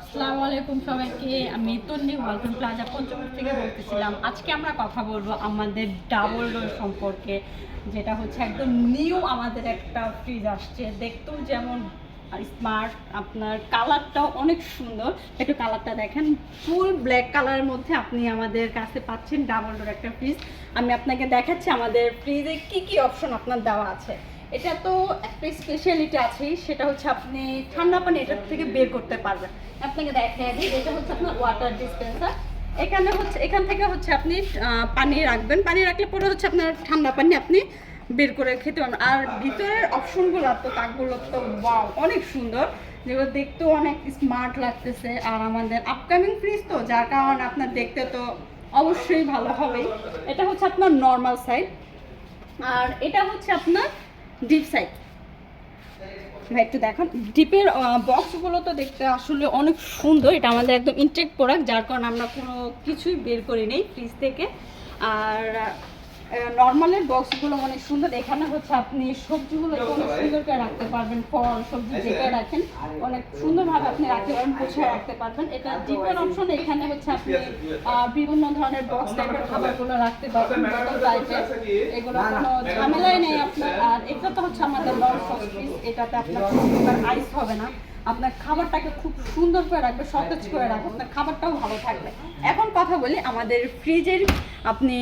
আসসালামু আলাইকুম সবাইকে। আমি তন্নি ওয়ালটন প্লাজা পঞ্চমুখ থেকে বলতেছিলাম। আজকে আমরা কথা বলব আমাদের ডাবল ডোর সম্পর্কে, যেটা হচ্ছে একদম নিউ আমাদের একটা ফ্রিজ আসছে। দেখতেও যেমন স্মার্ট আপনার কালারটাও অনেক সুন্দর। একটু কালারটা দেখেন ফুল ব্ল্যাক কালারের মধ্যে আপনি আমাদের কাছে পাচ্ছেন ডাবল ডোর একটা ফ্রিজ আমি আপনাকে দেখাচ্ছি আমাদের ফ্রিজে কি কি অপশন আপনার দেওয়া আছে। এটা তো একটা স্পেশালিটি আছেই সেটা হচ্ছে আপনি ঠান্ডা পানি এটার থেকে বের করতে পারবেন। আপনাকে দেখাই দিই এটা হচ্ছে আপনার ওয়াটার ডিসপেন্সার এখানে হচ্ছে এখান থেকে হচ্ছে আপনি পানি রাখবেন। পানি রাখলে পরে হচ্ছে আপনার ঠান্ডা পানি আপনি বের করে খেতে পারবেন। আর ভিতরের অপশনগুলো তো তাকগুলো তো wow, অনেক সুন্দর। যেগুলো দেখতেও অনেক স্মার্ট লাগতেছে। আর আমাদের আপকামিং ফ্রিজ তো যার কারণে আপনার দেখতে তো অবশ্যই ভালো হবেই। এটা হচ্ছে আপনার নর্মাল সাইড আর এটা হচ্ছে আপনার ডিপ সাইড ভাই, একটু দেখান। ডিপের বক্সগুলো তো দেখতে আসলে অনেক সুন্দর। এটা আমাদের একদম ইনটেক প্রোডাক্ট যার কারণে আমরা কোনো কিছুই বের করি নেই ফ্রিজ থেকে। আর নর্মালের বক্সগুলো অনেক সুন্দর। এখানে হচ্ছে আপনি সবজিগুলো অনেক সুন্দর করে রাখতে পারবেন ফল সবজি যেটা রাখেন অনেক সুন্দরভাবে আপনি রাখতে পারবেন গুছিয়ে রাখতে পারবেন। এটা ডিপের অপশন এখানে হচ্ছে আপনি বিভিন্ন ধরনের বক্স টাইপের খাবারগুলো রাখতে পারবেন বোতল টাইপের এগুলো কোনো ঝামেলাই নেই আপনার। আর এটা তো হচ্ছে আমাদের লং সস এটাতে আপনার আইস হবে না। আপনার খাবারটাকে খুব সুন্দর করে রাখবে, সতেজ করে রাখবে, আপনার খাবারটাও ভালো থাকবে। এখন কথা বলি আমাদের ফ্রিজের আপনি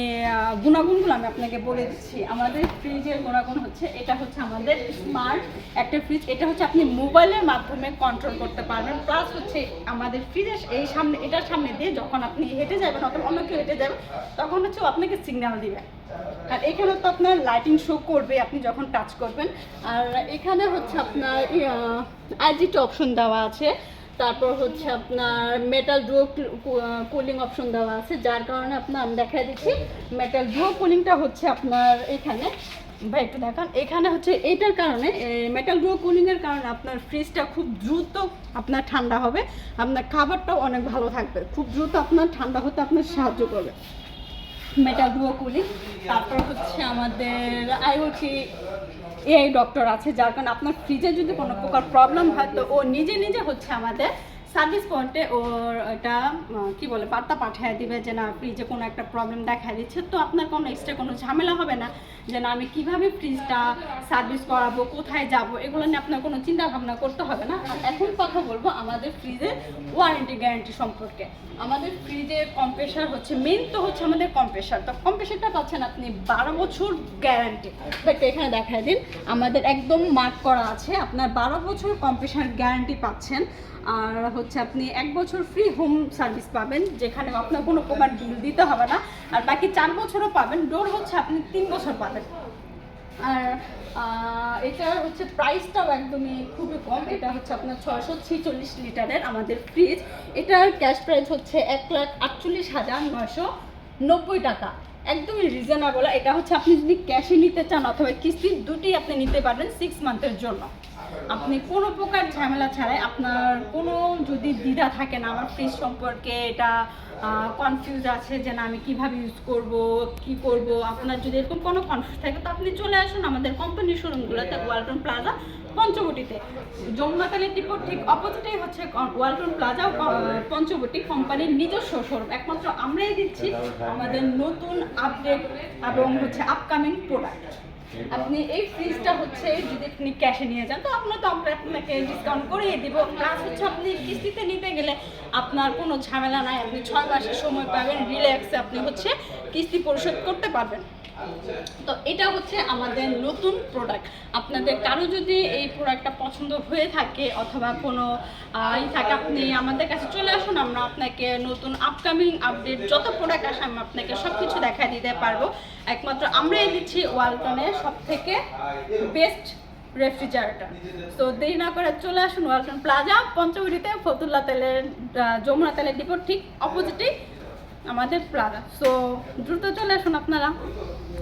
গুণাগুণগুলো আমি আপনাকে বলে দিচ্ছি। আমাদের ফ্রিজের গুণাগুণ হচ্ছে, এটা হচ্ছে আমাদের স্মার্ট একটা ফ্রিজ এটা হচ্ছে আপনি মোবাইলের মাধ্যমে কন্ট্রোল করতে পারবেন। প্লাস হচ্ছে আমাদের ফ্রিজের এই সামনে, এটার সামনে দিয়ে যখন আপনি হেঁটে যাবেন, অথবা অন্য কেউ হেঁটে যাবেন তখন হচ্ছে আপনাকে সিগন্যাল দিবে। আর এখানে তো আপনার লাইটিং শো করবে, আপনি যখন টাচ করবেন। আর এখানে হচ্ছে আপনার আইজিটি অপশন দেওয়া আছে। তারপর হচ্ছে আপনার মেটাল ডুয়ো কুলিং অপশন দেওয়া আছে, যার কারণে আপনার আমি দেখা দিচ্ছি। মেটাল ডুয়ো কুলিংটা হচ্ছে আপনার এখানে। ভাই, একটু দেখান। এখানে হচ্ছে এইটার কারণে মেটাল ডুয়ো কুলিংয়ের কারণে আপনার ফ্রিজটা খুব দ্রুত আপনার ঠান্ডা হবে। আপনার খাবারটাও অনেক ভালো থাকবে। খুব দ্রুত আপনার ঠান্ডা হতে আপনার সাহায্য করবে। মেটাল ডুয়ো করি তারপর হচ্ছে আমাদের আইওটি এআই ডক্টর আছে, যার কারণে আপনার ফ্রিজে যদি কোনো প্রকার প্রবলেম হয়, তো ও নিজে নিজে হচ্ছে আমাদের সার্ভিস পয়েন্টে ওর এটা কি বলে, বার্তা পাঠিয়ে দিবে যে, না ফ্রিজে কোনো একটা প্রবলেম দেখা দিচ্ছে। তো আপনার কোনো এক্সট্রা কোনো ঝামেলা হবে না যে, না, আমি কীভাবে ফ্রিজটা সার্ভিস করাবো, কোথায় যাব? এগুলো নিয়ে আপনার কোনো চিন্তা ভাবনা করতে হবে না। আর এখন কথা বলব আমাদের ফ্রিজের ওয়ারেন্টি গ্যারান্টি সম্পর্কে। আমাদের ফ্রিজের কম্প্রেসার হচ্ছে মেন তো হচ্ছে আমাদের কম্প্রেসার তো কম্প্রেসারটা পাচ্ছেন আপনি বারো বছর গ্যারান্টি দেখতে এখানে দেখায় দিন, আমাদের একদম মার্ক করা আছে, আপনার বারো বছর কম্প্রেসার গ্যারান্টি পাচ্ছেন। আর হচ্ছে আপনি এক বছর ফ্রি হোম সার্ভিস পাবেন, যেখানে আপনার কোনো প্রকার বিল দিতে হবে না। আর বাকি চার বছরও পাবেন ডোর হচ্ছে আপনি তিন বছর পাবেন। আর এটার হচ্ছে প্রাইসটাও একদমই খুবই কম, এটা হচ্ছে আপনার ছয়শো ছিচল্লিশ লিটারের আমাদের ফ্রিজ এটার ক্যাশ প্রাইস হচ্ছে এক লাখ আটচল্লিশ হাজার নয়শো নব্বই টাকা। একদমই রিজনেবল এটা হচ্ছে আপনি যদি ক্যাশে নিতে চান অথবা কিস্তি দুটি আপনি নিতে পারবেন সিক্স মান্থের জন্য। আপনি কোনো প্রকার ঝামেলা ছাড়াই আপনার কোনো যদি দ্বিধা থাকে না, আমার ফ্রিজ সম্পর্কে এটা কনফিউজ আছে যে না আমি কীভাবে ইউজ করব কি করব? আপনার যদি এরকম কোনো কনফিউজ থাকে তো আপনি চলে আসুন আমাদের কোম্পানির শোরুমগুলোতে ওয়ালটন প্লাজা পঞ্চবটিতে। যমুনাতলের টিপোর ঠিক অপোজিটেই হচ্ছে ওয়ালটন প্লাজা পঞ্চবটি কোম্পানির নিজস্ব শোরুম একমাত্র আমরাই দিচ্ছি আমাদের নতুন আপডেট এবং হচ্ছে আপকামিং প্রোডাক্ট আপনি এই ফ্রিজটা হচ্ছে যদি আপনি ক্যাশে নিয়ে যান, তো আপনার তো আমরা আপনাকে ডিসকাউন্ট করিয়ে দিব। প্লাস হচ্ছে আপনি কিস্তিতে নিতে গেলে আপনার কোনো ঝামেলা নাই। আপনি ছয় মাসের সময় পাবেন রিল্যাক্সে আপনি হচ্ছে কিস্তি পরিশোধ করতে পারবেন। তো এটা হচ্ছে আমাদের নতুন প্রোডাক্ট আপনাদের কারও যদি এই প্রোডাক্টটা পছন্দ হয়ে থাকে অথবা কোনো ই থাকে, আপনি আমাদের কাছে চলে আসুন, আমরা আপনাকে নতুন আপকামিং আপডেট যত প্রোডাক্ট আসে, আমি আপনাকে সব কিছু দেখা দিতে পারব। একমাত্র আমরাই দিচ্ছি ওয়ালটনের সব থেকে বেস্ট রেফ্রিজারেটর তো দেরি না করে চলে আসুন ওয়ালটন প্লাজা পঞ্চবটিতে ফতুল্লা তেলের যমুনা তেলের ডিপোর ঠিক অপোজিটেই আমাদের প্লাজা সো দ্রুত চলে আসুন আপনারা।